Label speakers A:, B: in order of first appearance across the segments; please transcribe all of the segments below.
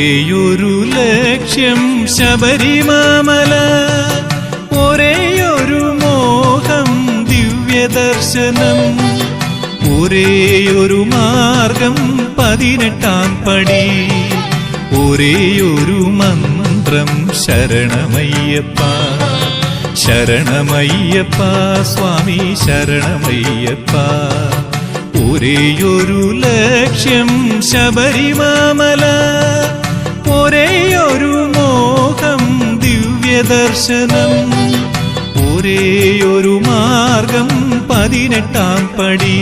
A: ഒരേയൊരു ലക്ഷ്യം ശബരിമാമല ഒരേയൊരു മോഹം ദിവ്യദർശനം ഒരേയൊരു മാർഗം പതിനെട്ടാം പടി ഒരേയൊരു മന്ത്രം ശരണമയ്യപ്പ ശരണമയ്യപ്പ സ്വാമി ശരണമയ്യപ്പ. ഒരേയൊരു ലക്ഷ്യം ശബരിമാമല ഒരേയൊരു മോഹം ദിവ്യദർശനം ഒരേയൊരു മാർഗം പതിനെട്ടാം പടി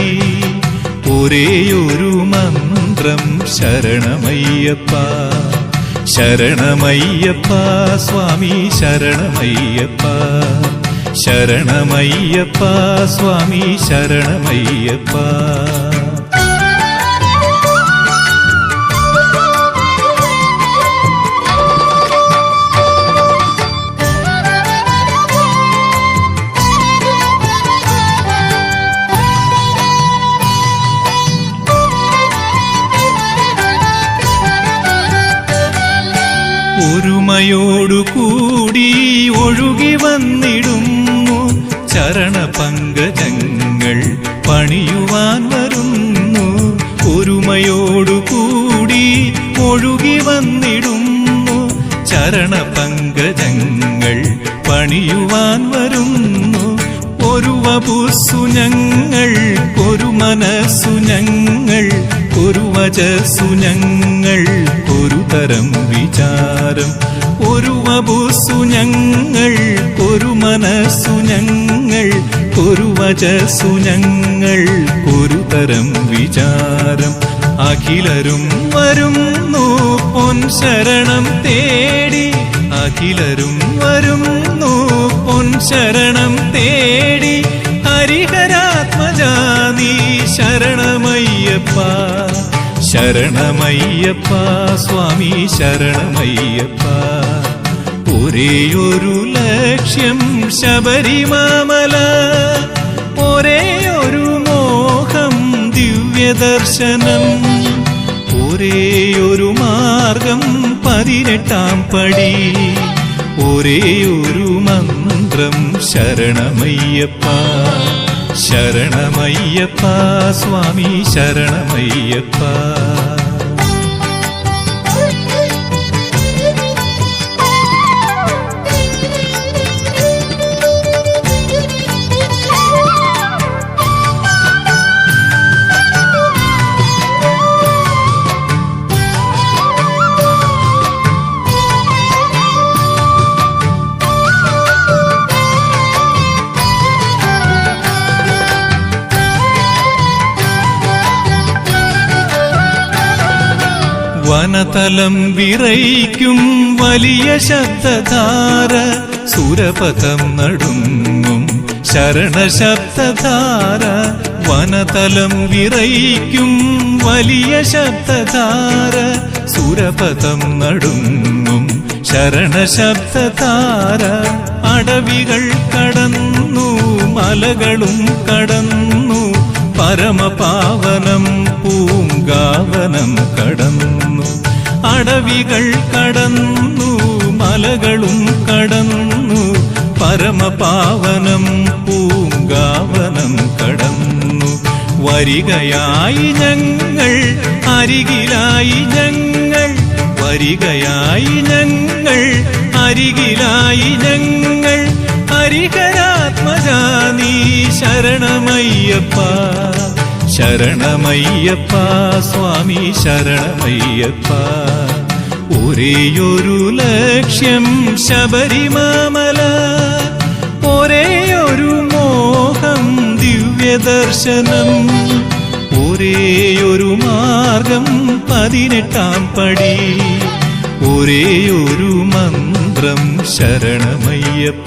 A: ഒരേയൊരു മന്ത്രം ശരണമയ്യപ്പ ശരണമയ്യപ്പ സ്വാമി ശരണമയ്യപ്പ ശരണമയ്യപ്പ സ്വാമി ശരണമയ്യപ്പ. ഒരുമയോടുകൂടി ഒഴുകി വന്നിടുന്നു. ചരണപങ്കജങ്ങൾ പണിയുവാൻ വരുന്നു. ഒരുമയോടുകൂടി ഒഴുകി വന്നിടുന്നു. ചരണപങ്കജങ്ങൾ പണിയുവാൻ വരുന്നു. ഒരു വപുസ്സു ഞങ്ങൾ ഒരു മനസ്സു ഞങ്ങൾ ഒരു വചസ്സു ഞങ്ങൾ തരം വിചാരം. ഒരു വപുസ്സു ഞങ്ങൾ ഒരു മനസ്സു ഞങ്ങൾ ഒരു വചസ്സു ഞങ്ങൾ ഒരു തരം വിചാരം. അഖിലരും വരുന്നു പൊൻ ശരണം തേടി. അഖിലരും വരുന്നു പൊൻ ശരണം തേടി. ഹരിഹരാത്മജാതി ശരണമയ്യപ്പ. ശരണമയ്യപ്പ സ്വാമി ശരണമയ്യപ്പ. ഒരേയൊരു ലക്ഷ്യം ശബരിമാമല ഒരേയൊരു മോഹം ദിവ്യദർശനം ഒരേയൊരു മാർഗം പതിനെട്ടാം പടി ഒരേയൊരു മന്ത്രം ശരണമയ്യപ്പ. ശരണമയ്യപ്പ സ്വാമി ശരണമയ്യപ്പ. വനതലം വിറയ്ക്കും വലിയ ശബ്ദധാര. സുരപഥം നടുങ്ങും ശരണശബ്ദധാര വനതലം വിറയ്ക്കും വലിയ ശബ്ദധാര. സുരപഥം നടുങ്ങും ശരണശബ്ദധാര അടവികൾ കടന്നു മലകളും കടന്നു. പരമപാവനം പൂങ്കാവനം കടന്നു. അടവികൾ കടന്നു മലകളും കടന്നു. പരമപാവനം പൂങ്കാവനം കടന്നു. വരികയായി ഞങ്ങൾ അരികിലായി ഞങ്ങൾ. വരികയായി ഞങ്ങൾ അരികിലായി ഞങ്ങൾ. നീ ശരണമയ്യപ്പ. ശരണമയ്യപ്പ സ്വാമി ശരണമയ്യപ്പ. ഒരേയൊരു ലക്ഷ്യം ശബരിമാമല. ഒരേയൊരു മോഹം ദിവ്യദർശനം. ഒരേയൊരു മാർഗം പതിനെട്ടാം പടി. ഒരേയൊരു മന്ത്രം ശരണമയ്യപ്പ.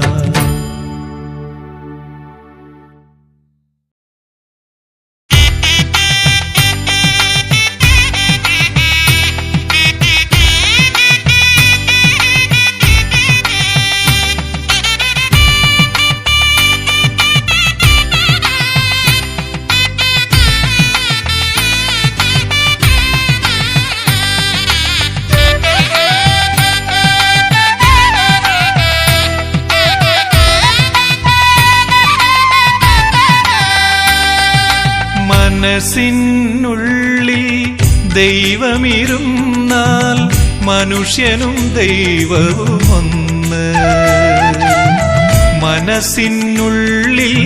A: മനസ്സിനുള്ളിൽ ദൈവമിരുന്നാൽ മനുഷ്യനും ദൈവവും ഒന്ന് മനസ്സിനുള്ളിൽ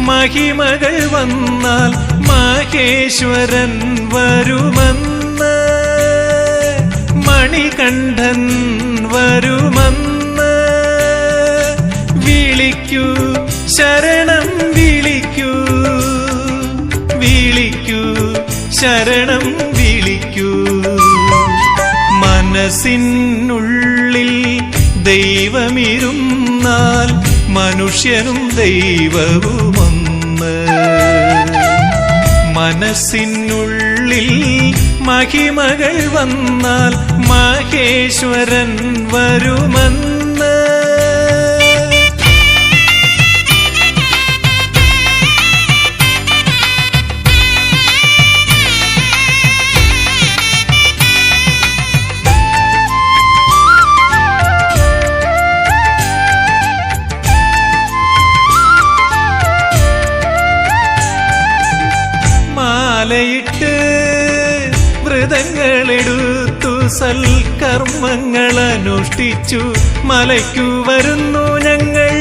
A: മഹിമകൾ വന്നാൽ മഹേശ്വരൻ വരുമെന്ന്. മണികണ്ഠൻ വരുമെന്ന്. ശരണം വിളിക്കൂ. മനസ്സിനുള്ളിൽ ദൈവമിരുന്നാൽ മനുഷ്യനും ദൈവവുമൊന്ന്. മനസ്സിനുള്ളിൽ മഹിമകൾ വന്നാൽ മഹേശ്വരൻ വരുമെന്ന്. സൽക്കർമ്മങ്ങൾ അനുഷ്ഠിച്ചു മലയ്ക്കു വരുന്നു ഞങ്ങൾ.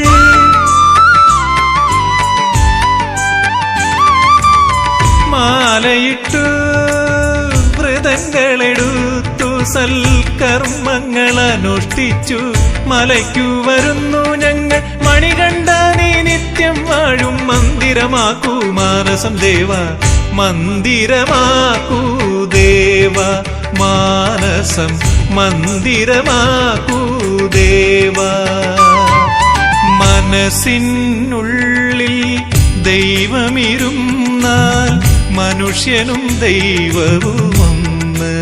A: മാലയിട്ടു വ്രതങ്ങളെടുത്തു സൽക്കർമ്മങ്ങൾ അനുഷ്ഠിച്ചു മലയ്ക്കു വരുന്നു ഞങ്ങൾ. മണികണ്ഠ നീ നിത്യം വാഴും മന്ദിരമാക്കൂ മാനസം ദേവ മന്ദിരമാക്കൂ ദേവ. മാനസം മന്ദിരമാക്കൂ ദേവ മനസ്സിനുള്ളിൽ ദൈവമിരുന്നാൽ മനുഷ്യനും ദൈവവുമൊന്ന്.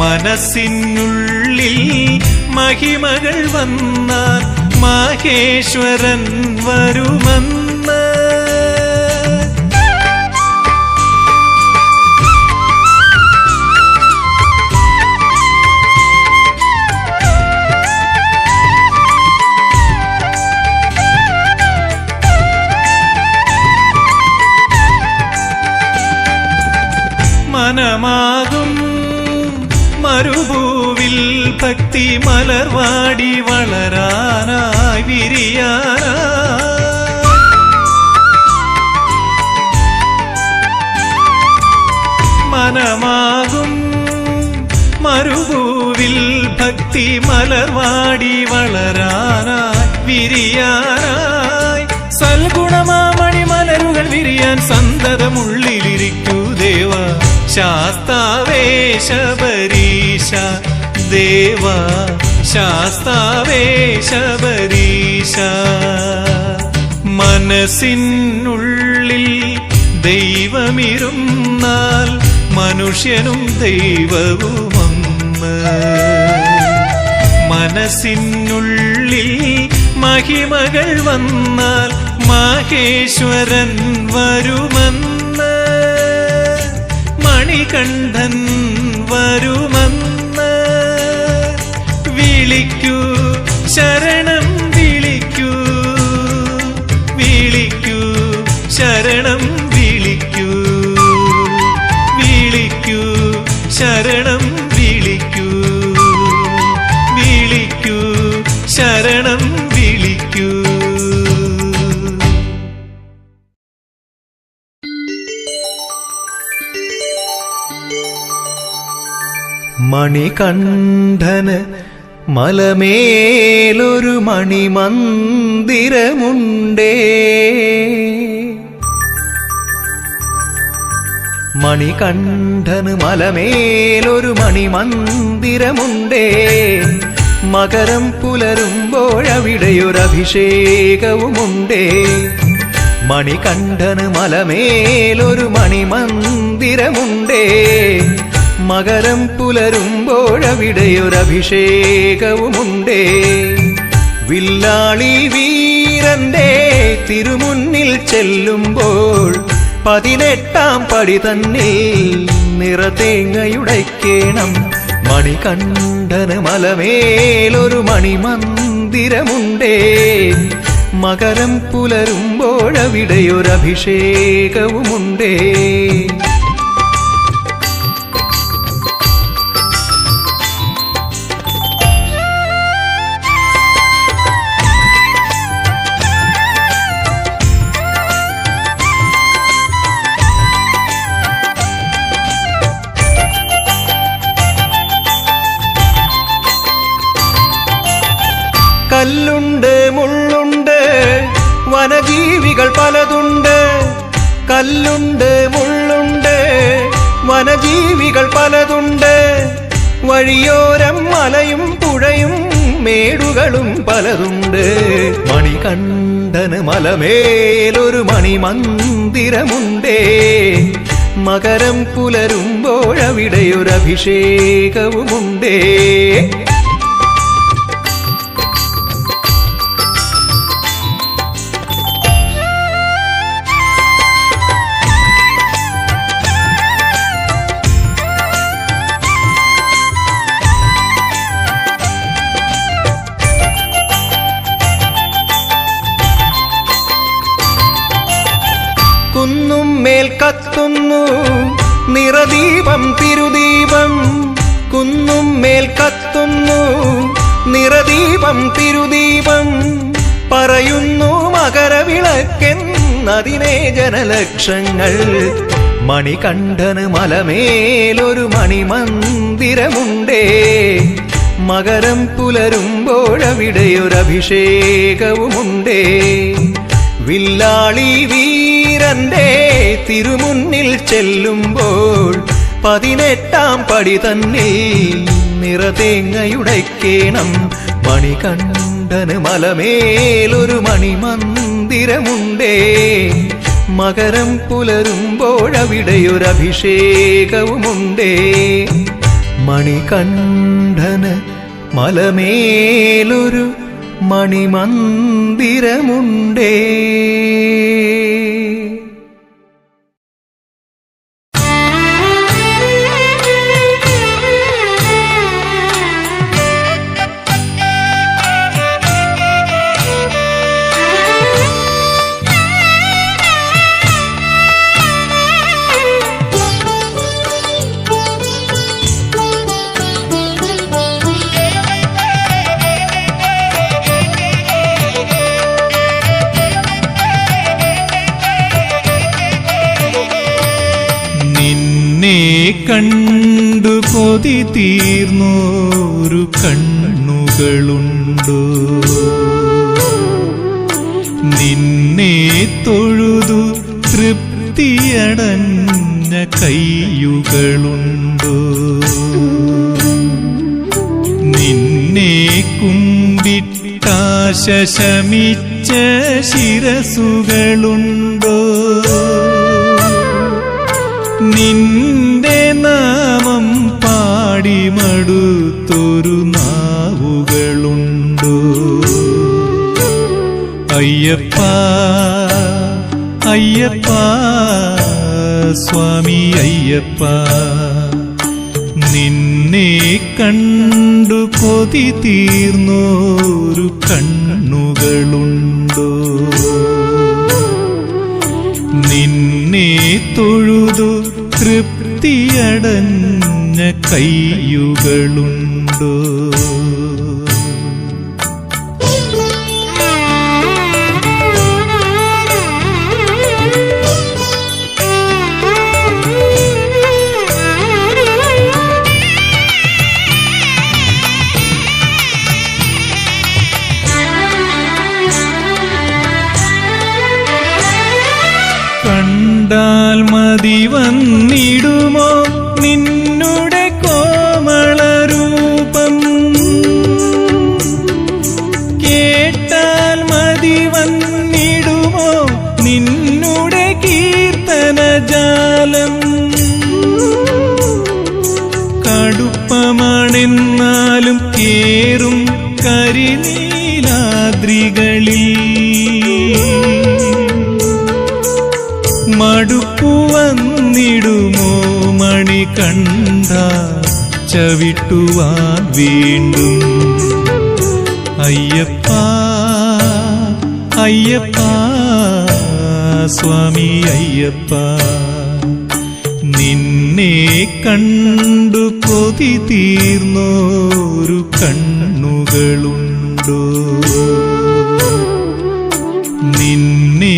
A: മനസ്സിനുള്ളിൽ മഹിമകൾ വന്നാൽ മഹേശ്വരൻ വരുമെന്ന് வனமாகும் மறுபூவில் பக்தி மலர்வாடி வளரானாய் விரியானா மனமாகும். மறுபூவில் பக்தி மலர்வாடி வளரானாய் விரியானாய். சல்குணமா மணிமலர்கள் விரியான் சந்ததமுள்ளி ശാസ്താവേശ പരീശ ദേവ ശാസ്താവേശ പരീശ മനസ്സിനുള്ളിൽ ദൈവമിരുന്നാൽ മനുഷ്യനും ദൈവവുമമ്മ മനസ്സിനുള്ളിൽ മഹിമകൾ വന്നാൽ മഹേശ്വരൻ വരുമെന്ന് മണികണ്ഠൻ വരുമെന്ന് വിളിക്കൂ ശരണം
B: മണികണ്ഠന് മലമേലൊരു മണിമന്ദിരമുണ്ടേ. മണികണ്ഠന് മലമേലൊരു മണിമന്ദിരമുണ്ടേ. മകരം പുലരുമ്പോഴവിടെയൊരഭിഷേകവുമുണ്ടേ. മണികണ്ഠന് മലമേലൊരു മണിമന്ദിരമുണ്ടേ. മകരം പുലരുമ്പോഴവിടെയൊരഭിഷേകവുമുണ്ടേ വില്ലാളി വീരന്റെ തിരുമുന്നിൽ ചെല്ലുമ്പോൾ പതിനെട്ടാം പടി തന്നിൽ നിറതേങ്ങയുടയ്ക്കേണം. മണികണ്ഠന് മലമേലൊരു മണിമന്ദിരമുണ്ടേ. മകരം പുലരുമ്പോഴവിടെയൊരഭിഷേകവുമുണ്ടേ വനജീവികൾ പലതുണ്ട്. വഴിയോരം മലയും പുഴയും മേടുകളും പലതുണ്ട്. മണികണ്ഠന് മലമേലൊരു മണിമന്ദിരമുണ്ടേ. മകരം പുലരുമ്പോഴവിടെയൊരഭിഷേകവുമുണ്ടേ നിറദീപം തിരുദീപം കുന്നും മേൽ കത്തുന്നു. നിറദീപം തിരുദീപം പറയുന്നു മകരവിളക്കെന്നതിനെ ജനലക്ഷങ്ങൾ. മണികണ്ഠന് മലമേലൊരു മണിമന്ദിരമുണ്ടേ. മകരം പുലരുമ്പോഴവിടെയൊരഭിഷേകവുമുണ്ടേ വില്ലാളി വീരന്റെ തിരുമുന്നിൽ ചെല്ലുമ്പോൾ പതിനെട്ടാം പടി തന്നെ നിറതേങ്ങയുടയ്ക്കേണം മണികണ്ഠന് മലമേലൊരു മണിമന്ദിരമുണ്ടേ. മകരം പുലരുമ്പോഴവിടെയൊരഭിഷേകവുമുണ്ടേ. മണികണ്ഠന് മലമേലൊരു മണിമന്ദിരമുണ്ടേ.
A: കണ്ടു കൊതി തീർന്നോരു കണ്ണുകളുണ്ടോ. നിന്നെ തൊഴുതു തൃപ്തിയടഞ്ഞ കൈയുകളുണ്ടോ നിന്നെ കുമ്പിട്ടാശ ശമിച്ച ശിരസുകളുണ്ടോ. നിന്റെ നാമം നാവുകളുണ്ട് നാവുകളുണ്ടോ. അയ്യപ്പ അയ്യപ്പ സ്വാമി അയ്യപ്പ നിന്നെ കണ്ടു കൊതി തീർന്നോരു കണ്ണുകളുണ്ട്. നിന്നെ തൊഴുതു തൃപ്തിയടഞ്ഞ കൈയുകളുണ്ടോ. കണ്ടാൽ മതി വന്നിടുമോ ചവിട്ടുവാൻ വീണ്ടും. അയ്യപ്പ അയ്യപ്പ സ്വാമി അയ്യപ്പ നിന്നെ കണ്ടു കൊതി തീർന്നോരു കണ്ണുകളുണ്ടോ? നിന്നെ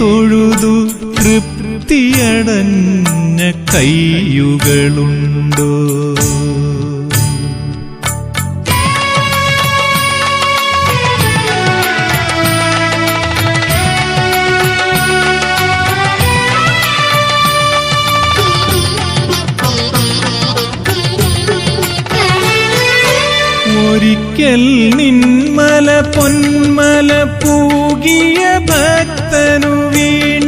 A: തൊഴുതു തൃപ്തിയടഞ്ഞ കൈയുകളുണ്ടോ ഒരിക്കൽ നിന്മല പൊന്മല പൂകിയ ഭക്തനു വീണ്ടും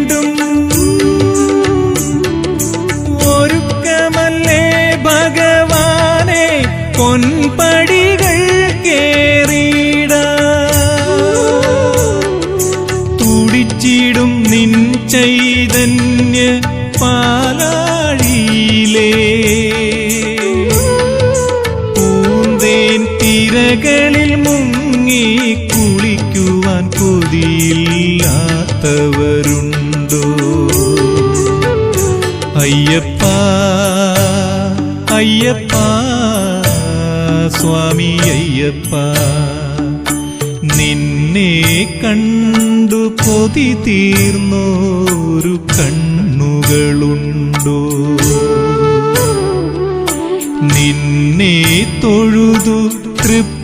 A: കുളിക്കുവാൻ കൊതിയില്ലാത്തവരുണ്ടോ അയ്യപ്പ അയ്യപ്പ സ്വാമി അയ്യപ്പ നിന്നെ കണ്ടു പൊതി തീർന്നോരു കണ്ണുകളുണ്ടോ? നിന്നെ തൊഴുതു തൃപ്തിയടഞ്ഞ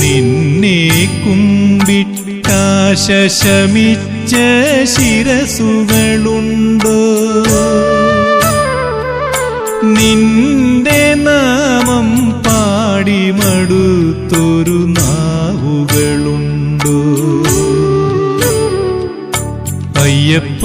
A: നിന്നെ കുമ്പിട്ടാശ ശമിച്ച ശിരസുകളുണ്ടോ. നിന്റെ നാമം പാടി മടുത്തൊരു നാവുകളുണ്ടോ. അയ്യപ്പ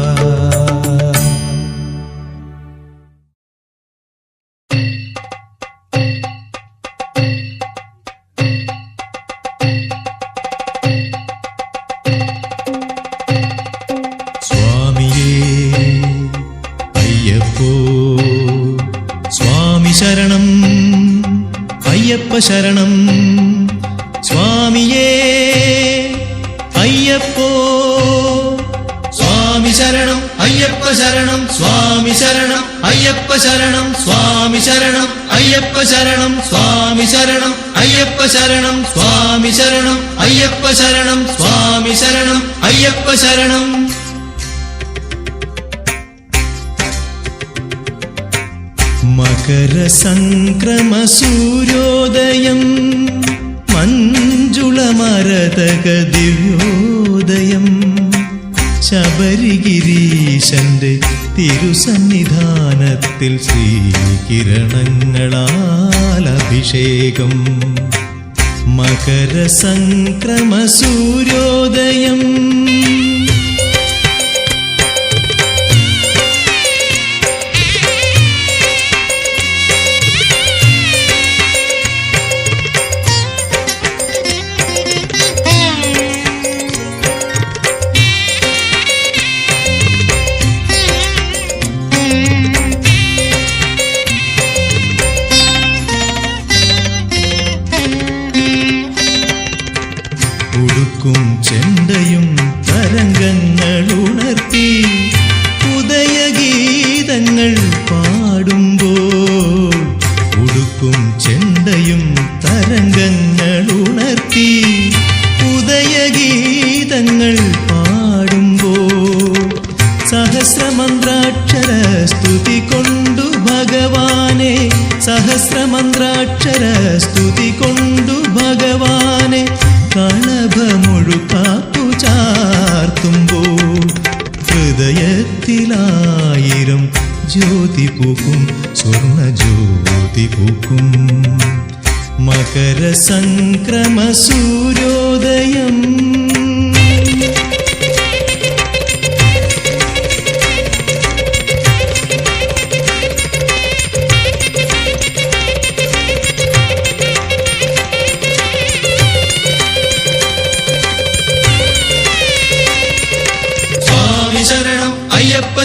B: അയ്യപ്പ ശരണം സ്വാമിയേ അയ്യപ്പോ സ്വാമി ശരണം അയ്യപ്പ ശരണം സ്വാമി ശരണം അയ്യപ്പ ശരണം സ്വാമി ശരണം അയ്യപ്പ ശരണം സ്വാമി ശരണം അയ്യപ്പ ശരണം സ്വാമി ശരണം അയ്യപ്പ ശരണം സ്വാമി ശരണം അയ്യപ്പ ശരണം മകരസംക്രമ സൂര്യോദയം മഞ്ജുളമരതക ദിവ്യോദയം. ശബരിഗിരീശന്റെ തിരുസന്നിധാനത്തിൽ ശ്രീകിരണങ്ങളാൽ അഭിഷേകം. മകരസംക്രമ 共
C: 建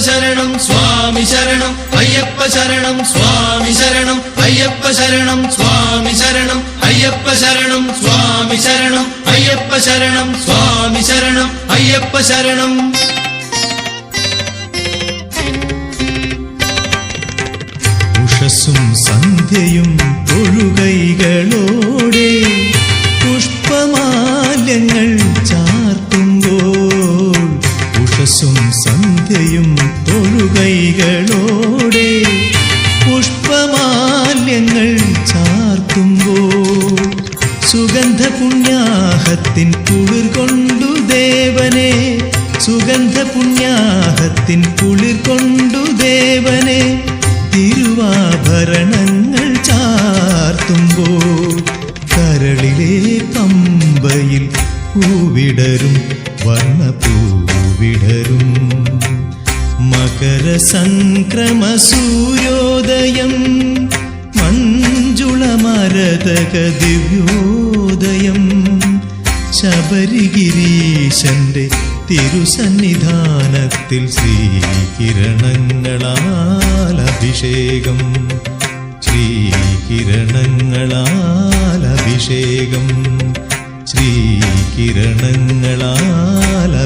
C: അയ്യപ്പ ശരണം സ്വാമി ശരണം അയ്യപ്പ ശരണം സ്വാമി ശരണം അയ്യപ്പ ശരണം സ്വാമി ശരണം അയ്യപ്പ ശരണം സ്വാമി ശരണം അയ്യപ്പ ശരണം സ്വാമി ശരണം അയ്യപ്പ ശരണം
B: ഉഷസ്സും സന്ധ്യയും ദേവനെ തിരുവാഭരണങ്ങൾ ചാർത്തുമ്പോൾ കരളിലെ പമ്പയിൽ പൂവിടരും വർണപ്പൂവിടരും. മകരസംക്രമ സൂര്യോദയം തിരുസന്നിധാനത്തിൽ ശ്രീകിരണങ്ങളാൽ അഭിഷേകം. ശ്രീകിരണങ്ങളാൽ അഭിഷേകം. ശ്രീകിരണങ്ങളാൽ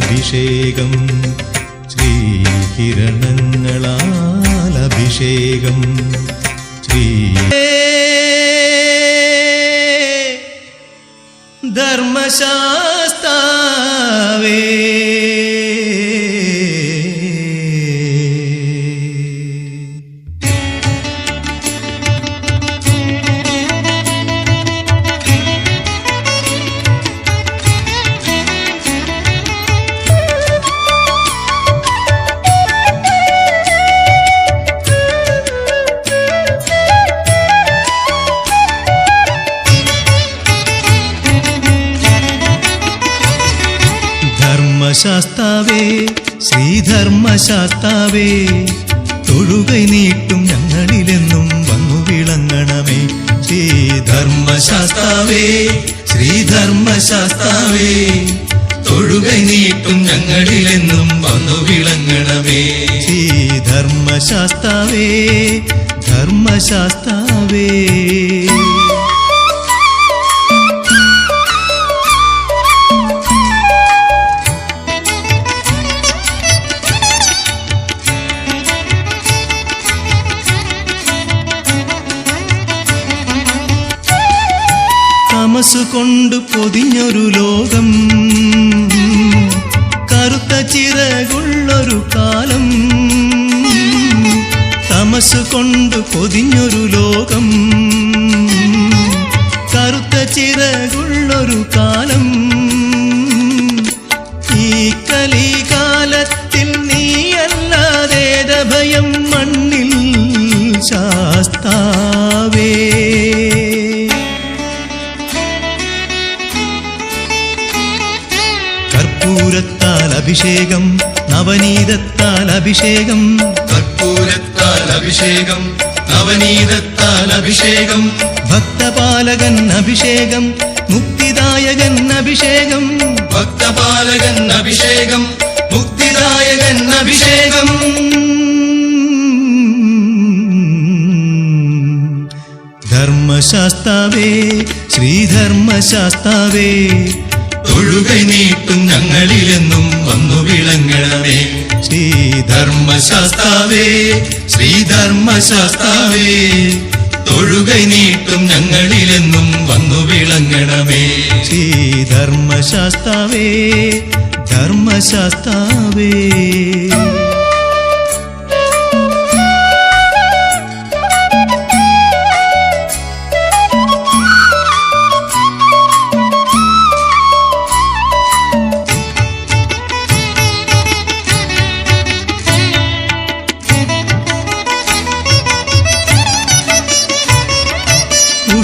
B: അഭിഷേകം ഭക്തപാലകൻ അഭിഷേകം മുക്തിദായകൻ അഭിഷേകം.
C: ഭക്തപാലകൻ അഭിഷേകം മുക്തിദായകൻ അഭിഷേകം.
B: ധർമ്മശാസ്താവേ ശ്രീധർമ്മശാസ്താവേ.
C: തൊഴുകൈ നീട്ടും ഞങ്ങളിലെന്നും വന്നു വിളങ്ങണമേ.
B: ശ്രീധർമ്മശാസ്താവേ
C: ധർമ്മശാസ്താവേ ശ്രീധർമ്മശാസ്താവേ. തൊഴുകൈ നീട്ടും ഞങ്ങളിലെന്നും വന്നു വിളങ്ങണമേ.
B: ശ്രീധർമ്മശാസ്താവേ ധർമ്മശാസ്താവേ.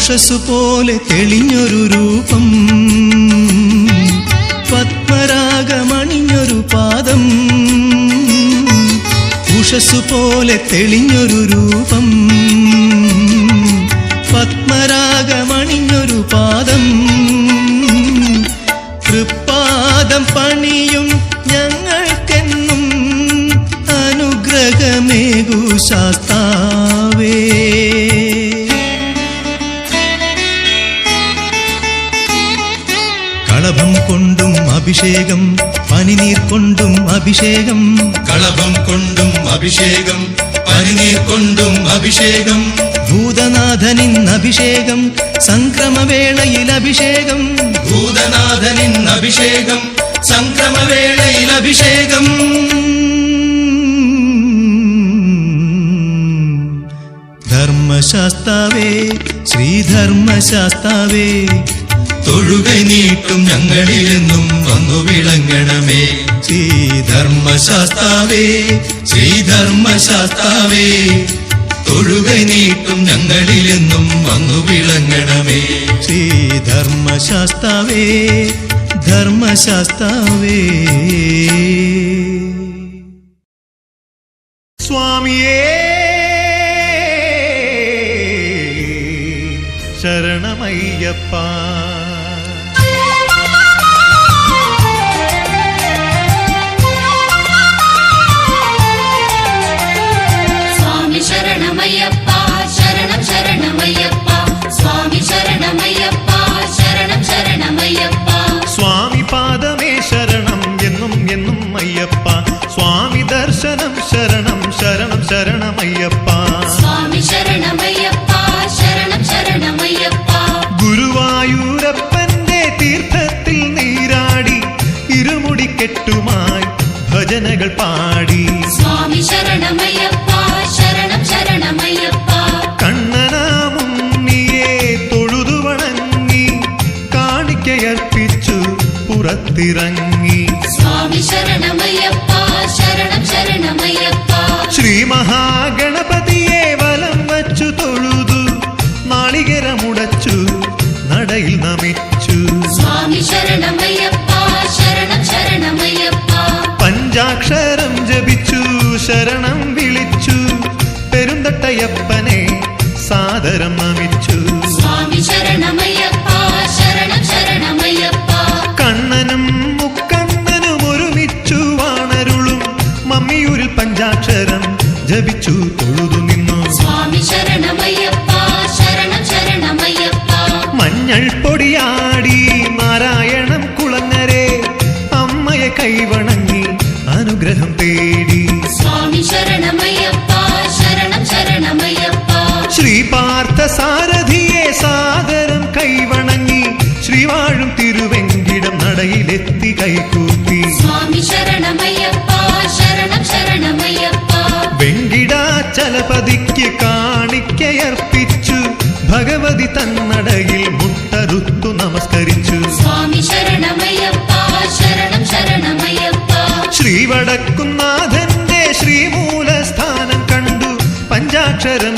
B: ഉഷസ് പോലെ തെളിഞ്ഞൊരു രൂപം. പത്മരാഗമണിഞ്ഞൊരു പാദം. ഉഷസ് പോലെ തെളിഞ്ഞൊരു രൂപം. പത്മരാഗമണിഞ്ഞൊരു പാദം. തൃപ്പാദം പണിയും കൊണ്ടും അഭിഷേകം.
C: കളഭം കൊണ്ടും അഭിഷേകം പനിനീർ കൊണ്ടും അഭിഷേകം.
B: ഭൂതനാഥനിൻ അഭിഷേകം സംക്രമവേളയിൽ അഭിഷേകം.
C: ഭൂതനാഥനിൻ അഭിഷേകം സംക്രമവേളയിൽ അഭിഷേകം.
B: ധർമ്മശാസ്താവേ ശ്രീധർമ്മശാസ്താവേ.
C: തൊഴുകൈ നീട്ടും ഞങ്ങളിലെന്നും വന്നു വിളങ്ങണമേ. ശ്രീധർമ്മശാസ്താവേ ശ്രീധർമ്മശാസ്താവേ. തൊഴുകൈ നീട്ടും ഞങ്ങളിലെന്നും വന്നു വിളങ്ങണമേ.
B: ശ്രീധർമ്മശാസ്താവേ ധർമ്മശാസ്താവേ.
D: സ്വാമിയേ ശരണമയ്യപ്പ. ജപിച്ചു തൊഴുതു നിന്നു.
E: സ്വാമി ശരണമയ്യപ്പ ശരണം ശരണമയ്യപ്പ.
D: മഞ്ഞൾ പൊടിയാടി നാരായണം കുളങ്ങരെ അമ്മയെ കൈവണങ്ങി അനുഗ്രഹം തേടി.
E: സ്വാമി ശരണമയ്യപ്പ ശരണം ശരണമയ്യപ്പ.
D: ശ്രീപാർത്ഥ സാരഥിയെ സാദരം തന്നടയിൽ മുട്ടറുത്തു നമസ്കരിച്ചു.
E: സ്വാമി ശരണമയ്യപ്പ ശരണം ശരണമയ്യപ്പ.
D: ശ്രീവടക്കുന്നാഥന്റെ ശ്രീമൂലസ്ഥാനം കണ്ടു. പഞ്ചാക്ഷരം